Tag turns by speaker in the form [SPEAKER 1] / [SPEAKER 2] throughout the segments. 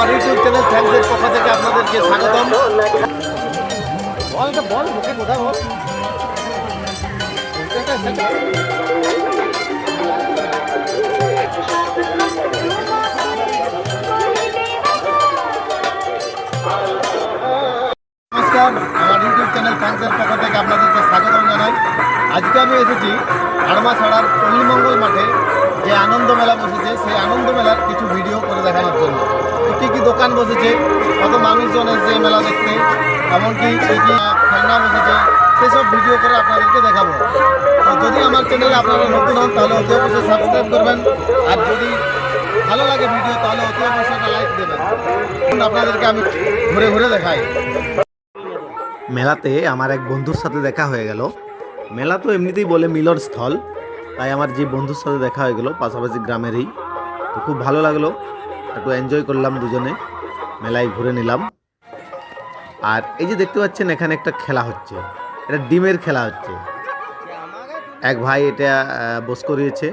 [SPEAKER 1] আমার YouTube channel থ্যাংকসের পক্ষ থেকে আপনাদেরকে স্বাগতম। বল এটা বল, মুখে কোথায় বল নমস্কার, আমার ইউটিউব চ্যানেল থ্যাংকসের পক্ষ থেকে আপনাদেরকে স্বাগতম জানাই। আজকে আমি এসেছি আড়মাছড়ার পল্লীমঙ্গল মাঠে যে আনন্দ মেলা বসেছে, সেই আনন্দ মেলার কিছু ভিডিও করে দেখানোর জন্য। কী কী দোকান বসেছে, কত মানুষজন এসেছে মেলা দেখতে, এমনকি কী কী খেলনা বসেছে, সেসব ভিডিও করে আপনাদেরকে দেখাবো। তো যদি আমার চ্যানেলে আপনারা নতুন হন, তাহলে অতি অবশ্যই সাবস্ক্রাইব করবেন, আর যদি ভালো লাগে ভিডিও তাহলে অতি অবশ্যই একটা লাইক দেবেন। আপনাদেরকে আমি ঘুরে ঘুরে দেখাই। মেলাতে আমার এক বন্ধুর সাথে দেখা হয়ে গেল। মেলা তো এমনিতেই বলে মিলন স্থল, তাই আমার যে বন্ধুর সাথে দেখা হয়ে গেল, পাশাপাশি গ্রামেরই। তো খুব ভালো লাগল। একটু এনজয় করলাম দুজনে। মেলায় ঘুরে নিলাম। আর এই যে দেখতে পাচ্ছেন, এখানে একটা খেলা হচ্ছে। এটা ডিমের খেলা হচ্ছে। এক ভাই এটা বস করিয়েছে।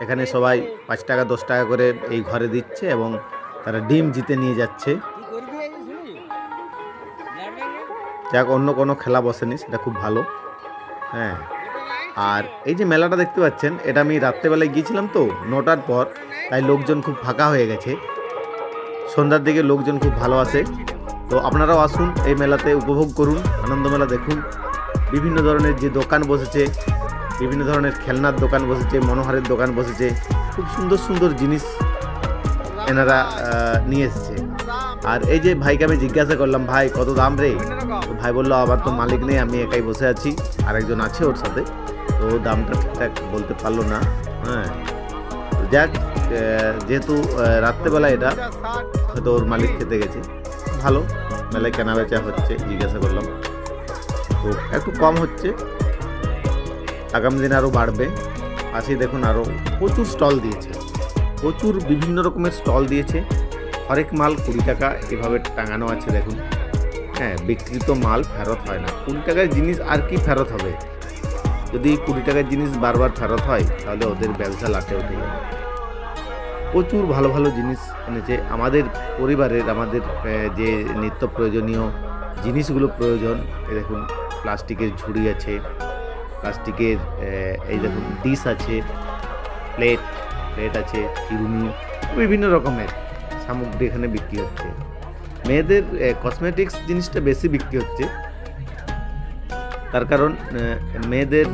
[SPEAKER 1] এখানে সবাই পাঁচ টাকা, দশ টাকা করে এই ঘরে দিচ্ছে এবং তারা ডিম জিতে নিয়ে যাচ্ছে। যাক, অন্য কোনো খেলা বসেনি, সেটা খুব ভালো। হ্যাঁ। আর এই যে মেলাটা দেখতে পাচ্ছেন, এটা আমি রাত্রেবেলায় গিয়েছিলাম তো, নটার পর। তাই লোকজন খুব ফাঁকা হয়ে গেছে। সন্ধ্যার দিকে লোকজন খুব ভালো আসে তো আপনারাও আসুন, এই মেলাতে উপভোগ করুন, আনন্দ মেলা দেখুন। বিভিন্ন ধরনের যে দোকান বসেছে, বিভিন্ন ধরনের খেলনার দোকান বসেছে, মনোহারের দোকান বসেছে, খুব সুন্দর সুন্দর জিনিস এনারা নিয়ে এসেছে। আর এই যে ভাইকে আমি জিজ্ঞাসা করলাম, ভাই, কত দাম রে? তো ভাই বলল আবার তো মালিক নেই, আমি একাই বসে আছি, আরেকজন আছে ওর সাথে। তো দামটা ঠিকঠাক বলতে পারল না হ্যাঁ। যাক যেহেতু রাত্রেবেলা এটা, হয়তো ওর মালিক খেতে গেছে। ভালো মেলায় কেনা বেচা হচ্ছে, জিজ্ঞাসা করলাম। তো একটু কম হচ্ছে। আগামী দিনে আরও বাড়বে। পাশেই দেখুন আরও প্রচুর স্টল দিয়েছে। প্রচুর বিভিন্ন রকমের স্টল দিয়েছে। হরেক মাল কুড়ি টাকা এভাবে টাঙানো আছে দেখুন। হ্যাঁ বিক্রিত মাল ফেরত হয় না। কুড়ি টাকার জিনিস আর কি ফেরত হবে? যদি কুড়ি টাকার জিনিস বারবার ফেরত হয়, তাহলে ওদের ব্যবসা লাটে উঠে যাবে প্রচুর ভালো ভালো জিনিস এনেছে। আমাদের পরিবারের, আমাদের যে নিত্য প্রয়োজনীয় জিনিসগুলো প্রয়োজন, এই দেখুন, প্লাস্টিকের ঝুড়ি আছে, প্লাস্টিকের এই দেখুন, ডিশ আছে, প্লেট প্লেট আছে চিরুনি বিভিন্ন রকমের সামগ্রী এখানে বিক্রি হচ্ছে। মেয়েদের কসমেটিক্স জিনিসটা বেশি বিক্রি হচ্ছে। তার কারণ মেয়েদের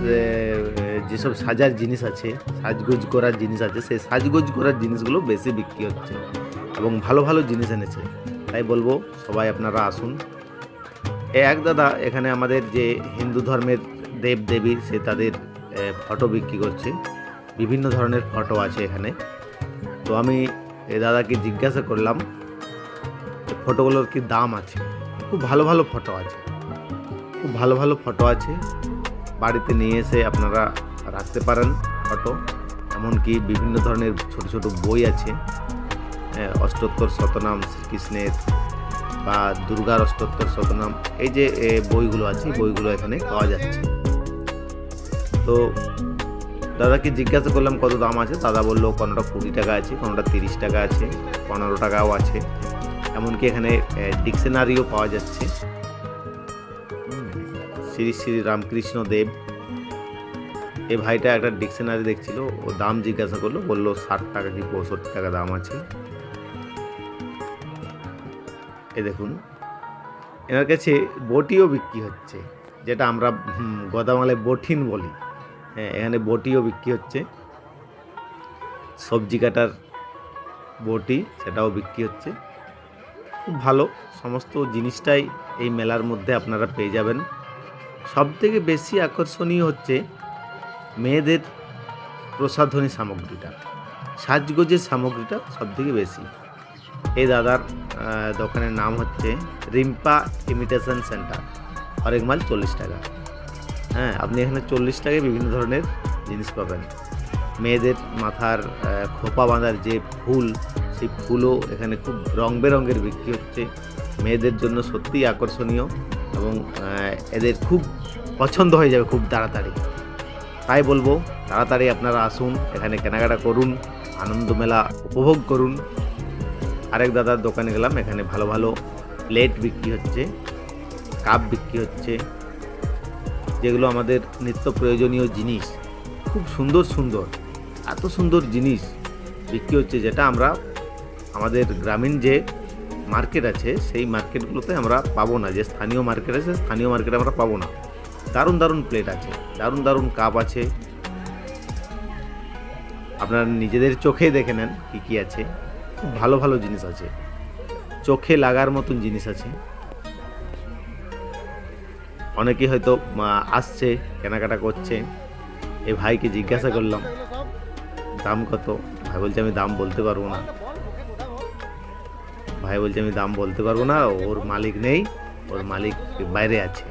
[SPEAKER 1] যেসব সাজার জিনিস আছে, সাজগোজ করার জিনিস আছে, সেই সাজগোজ করার জিনিসগুলো বেশি বিক্রি হচ্ছে এবং ভালো ভালো জিনিস এনেছে। তাই বলব, সবাই আপনারা আসুন। এক দাদা, এখানে আমাদের যে হিন্দু ধর্মের দেব দেবী, সে তাদের ফটো বিক্রি করছে। বিভিন্ন ধরনের ফটো আছে এখানে। তো আমি এ দাদাকে জিজ্ঞাসা করলাম ফটোগুলোর কি দাম আছে? খুব ভালো ভালো ফটো আছে। খুব ভালো ভালো ফটো আছে। বাড়িতে নিয়ে এসে আপনারা রাখতে পারেন ফটো এমনকি বিভিন্ন ধরনের ছোট ছোট বই আছে। অষ্টোত্তর শতনাম শ্রীকৃষ্ণের বা দুর্গার অষ্টোত্তর শতনাম। এই যে বইগুলো আছে বইগুলো এখানে পাওয়া যাচ্ছে। তো দাদাকে জিজ্ঞাসা করলাম কত দাম আছে? দাদা বলল কোনোটা কুড়ি টাকা আছে, কোনোটা তিরিশ টাকা আছে, পনেরো টাকাও আছে। এমনকি এখানে ডিকশনারিও পাওয়া যাচ্ছে। শ্রী শ্রী রামকৃষ্ণ দেব। এই ভাইটা একটা ডিকশনারি দেখছিল, ও দাম জিজ্ঞাসা করল, বলল ষাট টাকা কি পঁয়ষট্টি টাকা দাম আছে। এ দেখুন, এনার কাছে বটিও বিক্রি হচ্ছে, যেটা আমরা গদামালে বঠিন বলি। হ্যাঁ এখানে বটিও বিক্রি হচ্ছে। সবজি কাটার বটি, সেটাও বিক্রি হচ্ছে। খুব ভালো, সমস্ত জিনিসটাই এই মেলার মধ্যে আপনারা পেয়ে যাবেন। সব থেকে বেশি আকর্ষণীয় হচ্ছে মেয়েদের প্রসাধনী সামগ্রীটা। সাজগোজের সামগ্রীটা সব থেকে বেশি। এই দাদার দোকানের নাম হচ্ছে রিম্পা ইমিটেশন সেন্টার। হরেক মাল চল্লিশ টাকা। হ্যাঁ আপনি এখানে চল্লিশ টাকায় বিভিন্ন ধরনের জিনিস পাবেন। মেয়েদের মাথার খোপা বাঁধার যে ফুল, সেই ফুলও এখানে খুব রং বেরঙের বিক্রি হচ্ছে। মেয়েদের জন্য সত্যিই আকর্ষণীয়। এবং এদের খুব পছন্দ হয়ে যাবে খুব তাড়াতাড়ি। তাই বলব, তাড়াতাড়ি আপনারা আসুন, এখানে কেনাকাটা করুন, আনন্দ মেলা উপভোগ করুন। আরেক দাদার দোকানে গেলাম, এখানে ভালো ভালো প্লেট বিক্রি হচ্ছে, কাপ বিক্রি হচ্ছে, যেগুলো আমাদের নিত্য প্রয়োজনীয় জিনিস। খুব সুন্দর সুন্দর, এত সুন্দর জিনিস বিক্রি হচ্ছে যেটা আমরা আমাদের গ্রামীণ যে মার্কেট আছে, সেই মার্কেটগুলোতে আমরা পাবো না। যে স্থানীয় মার্কেট আছে, স্থানীয় মার্কেটে আমরা পাবো না। দারুণ দারুণ প্লেট আছে, দারুণ দারুণ কাপ আছে। আপনারা নিজেদের চোখে দেখে নেন কী কী আছে। খুব ভালো ভালো জিনিস আছে। চোখে লাগার মতন জিনিস আছে। অনেকে হয়তো আসছে, কেনাকাটা করছে। এই ভাইকে জিজ্ঞাসা করলাম, দাম কত? ভাই বলছে, আমি দাম বলতে পারব না। ভাই বলছে, আমি দাম বলতে পারব না, ওর মালিক নেই, ওর মালিক বাইরে আছে।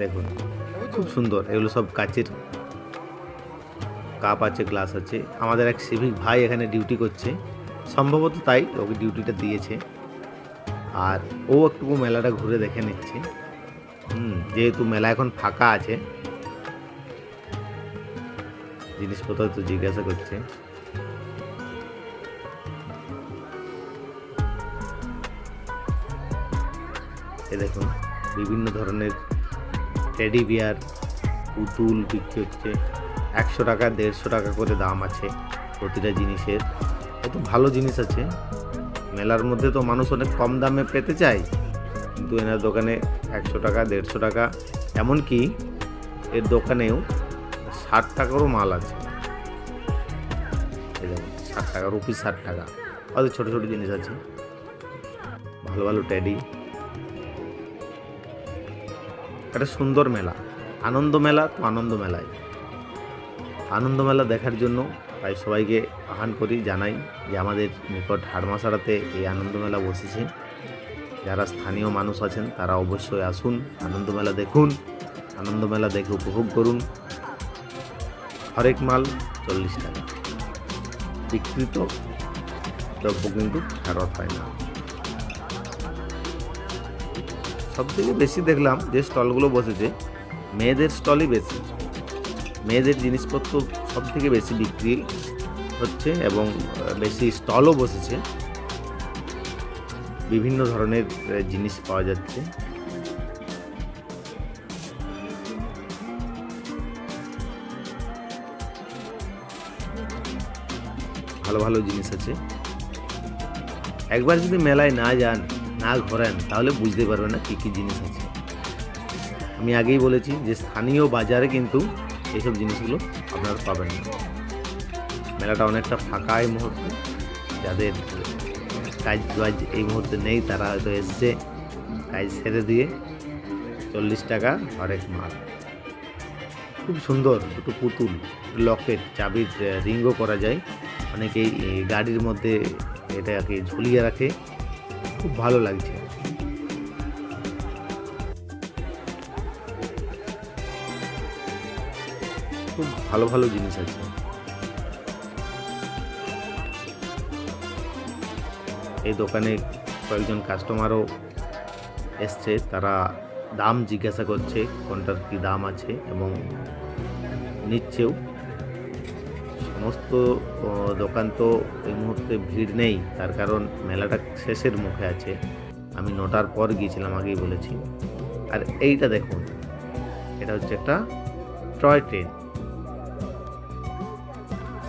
[SPEAKER 1] দেখুন, খুব সুন্দর, এগুলো সব কাচের কাপ আছে, গ্লাস আছে। আমাদের এক সিভিক ভাই এখানে ডিউটি করছে, সম্ভবত তাই ওকে ডিউটিটা দিয়েছে। আর ও একটু মেলাটা ঘুরে দেখে নিচ্ছে। হুম, যেহেতু মেলা এখন ফাঁকা আছে জিনিসপত্র তো জিজ্ঞাসা করছে। এ দেখুন, বিভিন্ন ধরনের টেডি বিয়ার পুতুল বিক্রি হচ্ছে। একশো টাকা, দেড়শো টাকা করে দাম আছে প্রতিটা জিনিসের। কত ভালো জিনিস আছে। মেলার মধ্যে তো মানুষ অনেক কম দামে পেতে চায়। কিন্তু এনার দোকানে একশো টাকা, দেড়শো টাকা, এমনকি এর দোকানেও ষাট টাকারও মাল আছে। ষাট টাকা, রুপি ষাট টাকা। অত ছোটো ছোটো জিনিস আছে। ভালো ভালো ট্যাডি একটা সুন্দর মেলা। আনন্দ মেলা তো আনন্দ মেলায়। আনন্দ মেলা দেখার জন্য তাই সবাইকে আহ্বান করি, জানাই যে আমাদের নিকট হাড়মাসাড়াতে এই আনন্দ মেলা বসেছে। যারা স্থানীয় মানুষ আছেন তারা অবশ্যই আসুন, আনন্দ মেলা দেখুন, আনন্দ মেলা দেখে উপভোগ করুন। হরেক মাল চল্লিশ টাকা। বিকৃত দ্রব্য কিন্তু ফেরত হয় না। সব থেকে বেশি দেখলাম যে স্টলগুলো বসেছে, মেয়েদের স্টলই বেশি। মেয়েদের জিনিসপত্র সব থেকে বেশি বিক্রি হচ্ছে এবং বেশি স্টলও বসেছে। বিভিন্ন ধরনের জিনিস পাওয়া যাচ্ছে। ভালো ভালো জিনিস আছে। একবার যদি মেলায় না যান, না ঘোরেন, তাহলে বুঝতে পারবেন না কী কী জিনিস আছে। আমি আগেই বলেছি যে স্থানীয় বাজারে কিন্তু এইসব জিনিসগুলো আপনারা পাবেন না। মেলাটা অনেকটা ফাঁকা এই মুহূর্তে। যাদের কাজ বাজ এই মুহূর্তে নেই, তারা হয়তো এসছে কাজ সেরে দিয়ে। চল্লিশ টাকা হরেক মাল। খুব সুন্দর দুটো পুতুল, লকেট, চাবির রিংও করা যায়। অনেকেই গাড়ির মধ্যে এটাকে ঝুলিয়ে রাখে। খুব ভালো লাগছে। খুব ভালো ভালো জিনিস আছে। এই দোকানে কয়েকজন কাস্টমারও এসছে। তারা দাম জিজ্ঞাসা করছে, কোনটার কি দাম আছে এবং নিচ্ছেও। সমস্ত দোকান তো এই মুহূর্তে ভিড় নেই, তার কারণ মেলাটা শেষের মুখে আছে। আমি নটার পর গিয়েছিলাম, আগেই বলেছি। আর এইটা দেখুন, এটা হচ্ছে একটা টয় ট্রেন।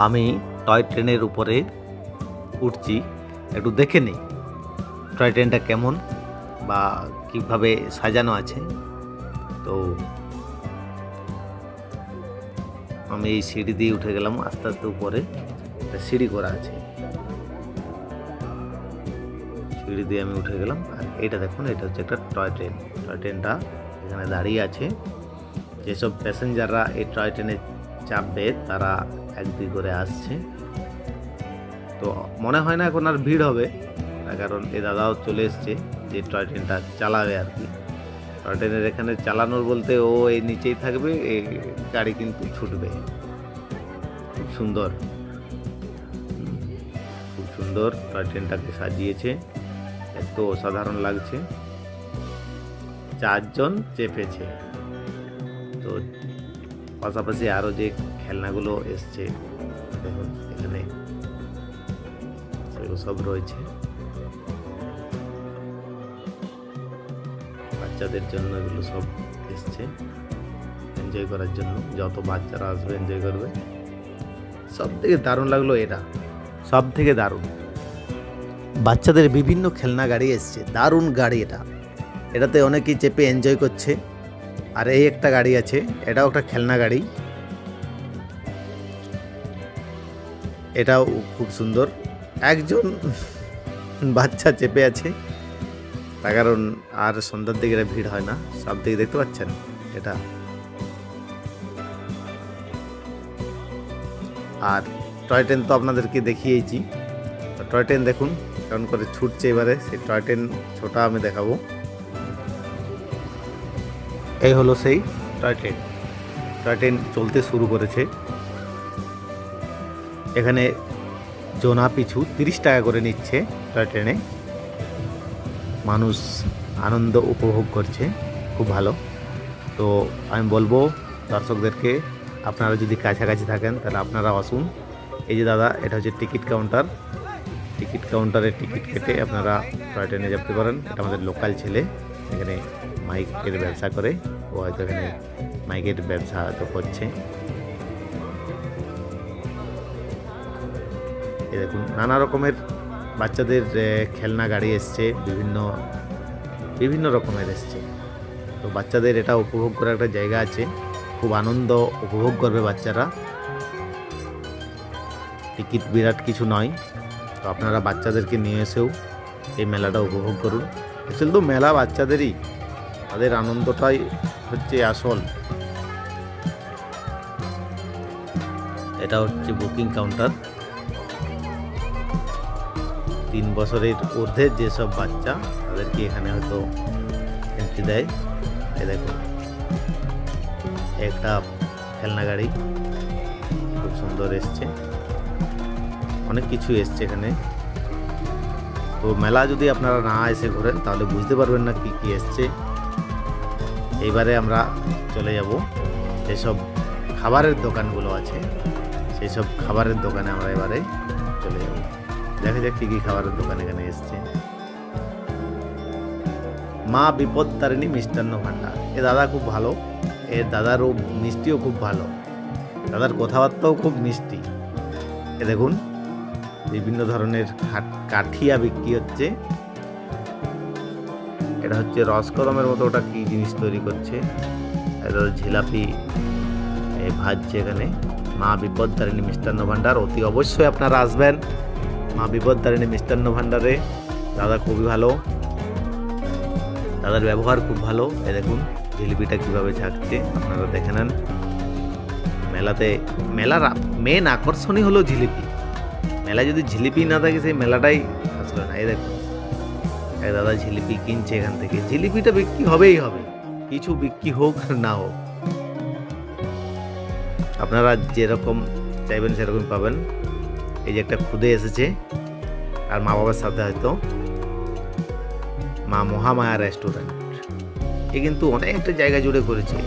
[SPEAKER 1] আমি টয় ট্রেনের উপরে উঠছি, একটু দেখে নিই, টয় ট্রেনটা কেমন বা কীভাবে সাজানো আছে। তো আমি এই সিঁড়ি দিয়ে উঠে গেলাম, আস্তে আস্তে উপরে একটা সিঁড়ি করা আছে। সিঁড়ি দিয়ে আমি উঠে গেলাম। আর এটা দেখুন, এটা হচ্ছে একটা টয় ট্রেন। টয় ট্রেনটা এখানে দাঁড়িয়ে আছে। যেসব প্যাসেঞ্জাররা এই টয় ট্রেনে চাপবে, তারা এক দুই করে আসছে। তো মনে হয় না এখন আর ভিড় হবে। কারণ এ দাদাও চলে এসছে। যে টয় ট্রেনটা চালাবে আর কি। টয় ট্রেনের এখানে চালানোর বলতে ও এই নিচেই থাকবে, এই গাড়ি কিন্তু ছুটবে। খুব সুন্দর। খুব সুন্দর টয় ট্রেনটাকে সাজিয়েছে। এত অসাধারণ লাগছে। চারজন চেপেছে। তো পাশাপাশি আরও যে খেলনাগুলো এসছে এখানে সেগুলো সব রয়েছে। বাচ্চাদের জন্য এগুলো সব এসছে। এনজয় করার জন্য। যত বাচ্চারা আসবে এনজয় করবে। সব থেকে দারুণ লাগল এটা। সব থেকে দারুণ। বাচ্চাদের বিভিন্ন খেলনা গাড়ি এসছে। দারুণ গাড়ি এটা। এটাতে অনেকেই চেপে এনজয় করছে। আর এই একটা গাড়ি আছে। এটাও একটা খেলনা গাড়ি। এটাও খুব সুন্দর। একজন বাচ্চা চেপে আছে। তার কারণ আর সন্ধ্যার দিকে ভিড় হয় না। সব দিকে দেখতে পাচ্ছেন এটা। আর টয় ট্রেন তো আপনাদেরকে দেখিয়েছি টয় ট্রেন দেখুন কেমন করে ছুটছে এবারে। সেই টয় ট্রেন ছোটা আমি দেখাবো। এই হলো সেই টয় ট্রেন। টয় ট্রেন চলতে শুরু করেছে। এখানে জোনা পিছু তিরিশ টাকা করে নিচ্ছে টয় ট্রেনে। মানুষ আনন্দ উপভোগ করছে, খুব ভালো। তো আমি বলব দর্শকদেরকে, আপনারা যদি কাছাকাছি থাকেন, তাহলে আপনারা আসুন। এই যে দাদা, এটা হচ্ছে টিকিট কাউন্টার। টিকিট কাউন্টারে টিকিট কেটে আপনারা টয় ট্রেনে যেতে পারেন। এটা আমাদের লোকাল ছেলে, এখানে মাইকের ব্যবসা করে। ও হয়তো এখানে মাইকের ব্যবসা হয়তো করছে। এই দেখুন, নানা রকমের বাচ্চাদের খেলনা গাড়ি এসছে, বিভিন্ন বিভিন্ন রকমের এসছে। তো বাচ্চাদের এটা উপভোগ করার একটা জায়গা আছে। খুব আনন্দ উপভোগ করবে বাচ্চারা। টিকিট বিরাট কিছু নয়। তো আপনারা বাচ্চাদেরকে নিয়ে এসেও এই মেলাটা উপভোগ করুন। আসলে তো মেলা বাচ্চাদেরই। তাদের আনন্দটাই হচ্ছে আসল। এটা হচ্ছে বুকিং কাউন্টার। তিন বছরের ঊর্ধ্বের যেসব বাচ্চা তাদেরকে এখানে হয়তো এন্ট্রি দেয়, এ দেখুন একটা খেলনা গাড়ি খুব সুন্দর এসছে। অনেক কিছু এসছে এখানে। তো মেলা যদি আপনারা না এসে ঘোরেন, তাহলে বুঝতে পারবেন না কি কি এসছে। এইবারে আমরা চলে যাব। যেসব খাবারের দোকানগুলো আছে সেই সব খাবারের দোকানে আমরা এবারে দেখা যাক কী কী খাবারের দোকান এখানে এসছে। মা বিপদ তারিণী মিষ্টান্ন ভাণ্ডার। এ দাদা খুব ভালো, এ দাদারও মিষ্টিও খুব ভালো। দাদার কথাবার্তাও খুব মিষ্টি। এ দেখুন, বিভিন্ন ধরনের কাঠিয়া বিক্রি হচ্ছে। এটা হচ্ছে রসকদমের মতো ওটা কি জিনিস তৈরি করছে। এটা ঝিলাপি ভাজছে এখানে। মা বিপদতারিণী মিষ্টান্ন ভাণ্ডার, অতি অবশ্যই আপনারা আসবেন। মা বিপদতারিণী মিষ্টান্ন ভাণ্ডারে। দাদা খুবই ভালো। দাদার ব্যবহার খুব ভালো। এ দেখুন, জিলিপিটা কীভাবে ঝাঁকছে, আপনারা দেখে নেন। মেলাতে, মেলার মেন আকর্ষণই হলো জিলিপি। মেলায় যদি জিলিপি না থাকে, সেই মেলাটাই আসলে না। এই দেখুন দাদা জিলিপি কিনছে এখান থেকে। জিলিপিটা বিক্রি হবেই হবে। কিছু বিক্রি হোক আর না হোক। আপনারা যেরকম চাইবেন, সেরকম পাবেন। এই যে একটা খুদে এসেছে, আর মা বাবার সাথে হয়তো মা মহামায়া রেস্টুরেন্ট এ কিন্তু অনেকটা জায়গা জুড়ে করেছে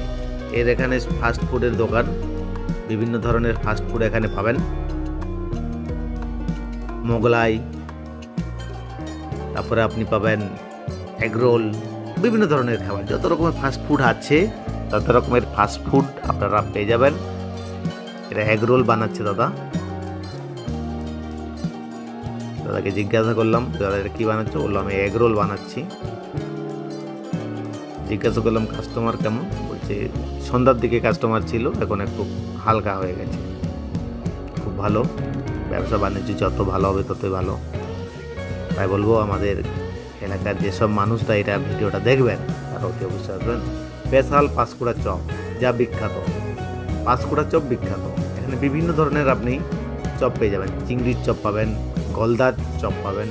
[SPEAKER 1] এর এখানে ফাস্ট ফুডের দোকান, বিভিন্ন ধরনের ফাস্ট ফুড এখানে পাবেন। মোগলাই, তারপরে আপনি পাবেন এগরোল বিভিন্ন ধরনের খাবার। যত রকমের ফাস্ট ফুড আছে, তত রকমের ফাস্ট ফুড আপনারা পেয়ে যাবেন। এটা এগরোল বানাচ্ছে দাদা। দাদাকে জিজ্ঞাসা করলাম দাদা, এটা কী বানাচ্ছ? বলল, আমি এগরোল বানাচ্ছি। জিজ্ঞাসা করলাম কাস্টমার কেমন? বলছে, সন্ধ্যার দিকে কাস্টমার ছিল, এখন একটু হালকা হয়ে গেছে। খুব ভালো, ব্যবসা বাণিজ্য যত ভালো হবে ততই ভালো। তাই বলব, আমাদের এলাকার যেসব মানুষরা এটা ভিডিওটা দেখবেন, তারা অতি অবশ্যই আসবেন। স্পেশাল পাঁশকুড়া চপ, যা বিখ্যাত। পাঁশকুড়া চপ বিখ্যাত। এখানে বিভিন্ন ধরনের আপনি চপ পেয়ে যাবেন। চিংড়ির চপ পাবেন গলদার চপ পাবেন।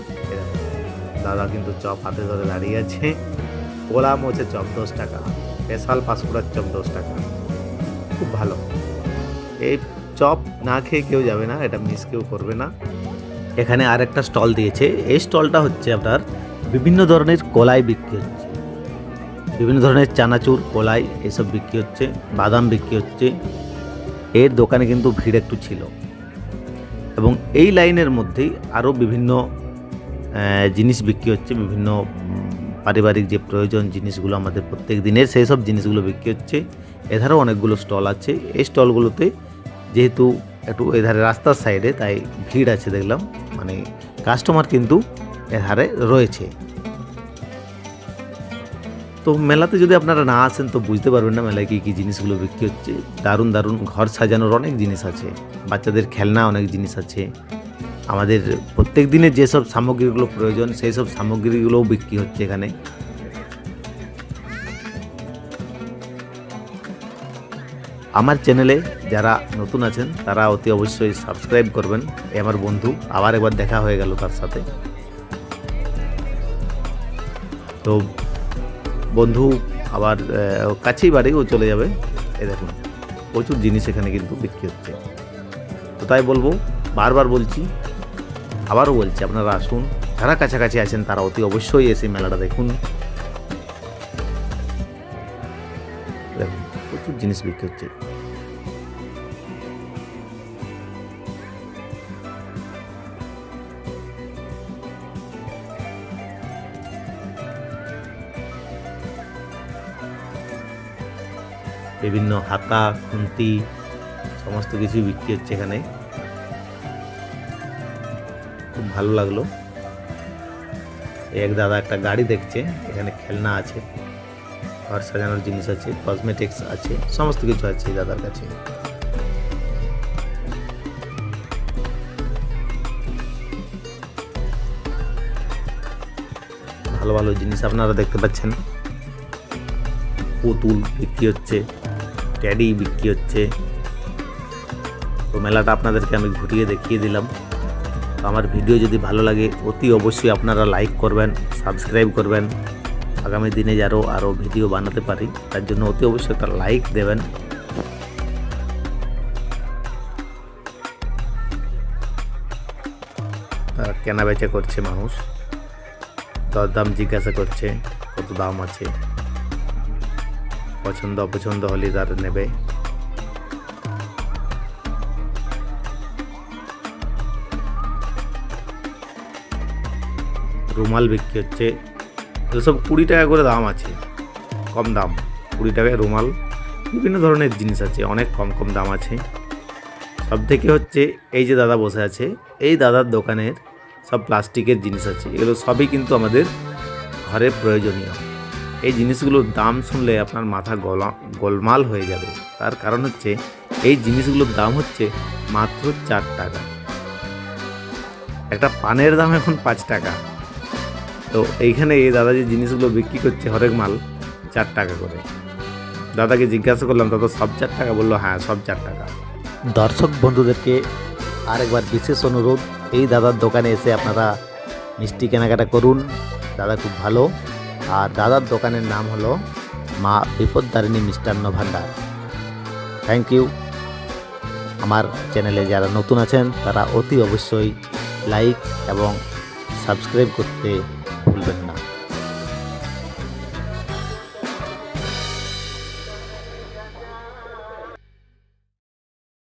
[SPEAKER 1] দাদা কিন্তু চপ হাতে ধরে দাঁড়িয়ে আছে। কোলা মোচে চপ দশ টাকা। স্পেশাল পাঁশকুড়ার চপ দশ টাকা। খুব ভালো। এই চপ না খেয়ে কেউ যাবে না, এটা মিস কেউ করবে না। এখানে আর একটা স্টল দিয়েছে। এই স্টলটা হচ্ছে আপনার বিভিন্ন ধরনের কলাই বিক্রি হচ্ছে। বিভিন্ন ধরনের চানাচুর, কলাই, এসব বিক্রি হচ্ছে। বাদাম বিক্রি হচ্ছে। এর দোকানে কিন্তু ভিড় একটু ছিল। এবং এই লাইনের মধ্যেই আরও বিভিন্ন জিনিস বিক্রি হচ্ছে, বিভিন্ন পারিবারিক যে প্রয়োজন জিনিসগুলো আমাদের প্রত্যেক দিনের, সেই সব জিনিসগুলো বিক্রি হচ্ছে। এধারেও অনেকগুলো স্টল আছে। এই স্টলগুলোতে যেহেতু একটু এধারে রাস্তার সাইডে, তাই ভিড় আছে দেখলাম। মানে কাস্টমার কিন্তু এধারে রয়েছে। তো মেলাতে যদি আপনারা না আসেন, তো বুঝতে পারবেন না মেলায় কী কী জিনিসগুলো বিক্রি হচ্ছে। দারুণ দারুণ ঘর সাজানোর অনেক জিনিস আছে। বাচ্চাদের খেলনা অনেক জিনিস আছে। আমাদের প্রত্যেক দিনের যেসব সামগ্রীগুলো প্রয়োজন সেই সব সামগ্রীগুলোও বিক্রি হচ্ছে এখানে। আমার চ্যানেলে যারা নতুন আছেন, তারা অতি অবশ্যই সাবস্ক্রাইব করবেন। এ আমার বন্ধু, আবার একবার দেখা হয়ে গেল তার সাথে। তো বন্ধু আবার কাছেই বাড়ি ও চলে যাবে। এ দেখুন, প্রচুর জিনিস এখানে কিন্তু বিক্রি হচ্ছে। তাই বলব, বারবার বলছি, আবারও বলছি আপনারা আসুন, যারা কাছাকাছি আছেন তারা অতি অবশ্যই এসে মেলাটা দেখুন। প্রচুর জিনিস বিক্রি হচ্ছে। বিভিন্ন হাতা, খুন্তি সমস্ত কিছু বিক্রি হচ্ছে এখানে। খুব ভালো লাগল। এক দাদা একটা গাড়ি দেখছে, এখানে খেলনা আছে, ঘর সাজানোর জিনিস আছে কসমেটিক্স আছে, সমস্ত কিছু আছে দাদার কাছে। ভালো ভালো জিনিস আপনারা দেখতে পাচ্ছেন। পুতুল বিক্রি হচ্ছে ট্যাডি বিক্রি হচ্ছে। তো মেলাটা আপনাদেরকে আমি ঘুরিয়ে দেখিয়ে দিলাম। তো আমার ভিডিও যদি ভালো লাগে, অতি অবশ্যই আপনারা লাইক করবেন সাবস্ক্রাইব করবেন। আগামী দিনে যারও আরও ভিডিও বানাতে পারি, তার জন্য অতি অবশ্যই একটা লাইক দেবেন। কেনা বেচা করছে মানুষ। দরদাম জিজ্ঞাসা করছে, কত দাম আছে? পছন্দ অপছন্দ হলে তার নেবে। রুমাল বিক্রি হচ্ছে। এসব কুড়ি টাকা করে দাম আছে, কম দাম। কুড়ি টাকায় রুমাল, বিভিন্ন ধরনের জিনিস আছে, অনেক কম কম দাম আছে। সব থেকে হচ্ছে এই যে দাদা বসে আছে, এই দাদার দোকানের সব প্লাস্টিকের জিনিস আছে। এগুলো সবই কিন্তু আমাদের ঘরে প্রয়োজনীয়। এই জিনিসগুলোর দাম শুনলে আপনার মাথা গলা, গোলমাল হয়ে যাবে। তার কারণ হচ্ছে, এই জিনিসগুলোর দাম হচ্ছে মাত্র চার টাকা। একটা পানের দাম এখন পাঁচ টাকা। তো এইখানে এই দাদা যে জিনিসগুলো বিক্রি করছে হরেক মাল, চার টাকা করে। দাদাকে জিজ্ঞাসা করলাম, দাদা, সব চার টাকা? বলল হ্যাঁ সব চার টাকা। দর্শক বন্ধুদেরকে আরেকবার বিশেষ অনুরোধ, এই দাদার দোকানে এসে আপনারা মিষ্টি কেনাকাটা করুন। দাদা খুব ভালো। আর দাদার দোকানের নাম হলো মা বিপদদারিণী মিষ্টান্ন ভাণ্ডার। থ্যাংক ইউ আমার চ্যানেলে যারা নতুন আছেন, তারা অতি অবশ্যই লাইক এবং সাবস্ক্রাইব করতে ভুলবেন না